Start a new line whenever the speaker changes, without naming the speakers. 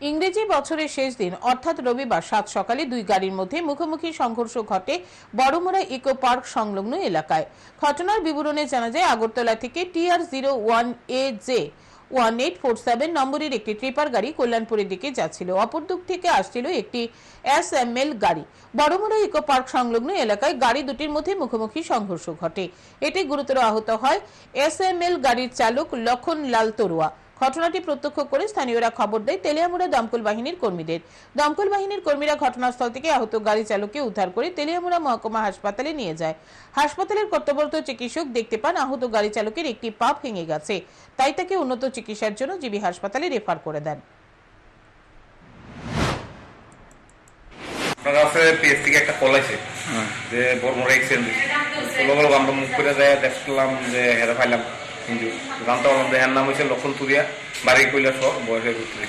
ইংরেজি বছরের শেষ দিন, অর্থাৎ রবিবার সাত সকালে দুই গাড়ির মধ্যে মুখোমুখি সংঘর্ষ ঘটে বড়মুড়া ইকো পার্ক সংলগ্ন এলাকায়। ঘটনার বিবরণে জানা যায়, আগরতলা থেকে TR zero one A J one eight four seven নম্বরের একটি ট্রিপার গাড়ি কল্যাণপুরের দিকে যাচ্ছিল। অপর দিক থেকে আসছিল একটি এস এম এল গাড়ি। বড়মুড়া ইকো পার্ক সংলগ্ন এলাকায় গাড়ি দুটির মধ্যে মুখোমুখি সংঘর্ষ ঘটে। এতে গুরুতর আহত হয় এস এম এল গাড়ির চালক লক্ষণ লাল তরুয়া। ঘটনাটি প্রত্যক্ষ করে স্থানীয়রা খবর দেয় তেলিয়ামুড়া দমকল বাহিনীর কর্মীদের। দমকল বাহিনীর কর্মীরা ঘটনাস্থল থেকে আহত গাড়ি চালককে উদ্ধার করে তেলিয়ামুড়া মহকুমা হাসপাতালে নিয়ে যায়। হাসপাতালের কর্তব্যরত চিকিৎসক দেখতে পান আহত গাড়ি চালকের একটি পা ভেঙে গেছে। তাই তাকে উন্নত চিকিৎসার জন্য জিবি হাসপাতালে রেফার করে দেন।
আপনার কাছে পেজ থেকে একটা কল আছে যে বর্মর বলো আমরা মুখ করে যায় দেখলাম যে হেরে পাইলাম। কিন্তু জানতে পারলাম যে এর নাম হয়েছে লক্ষণ তুরিয়া বাড়ি কইলা সহ বয়সের ভিতরে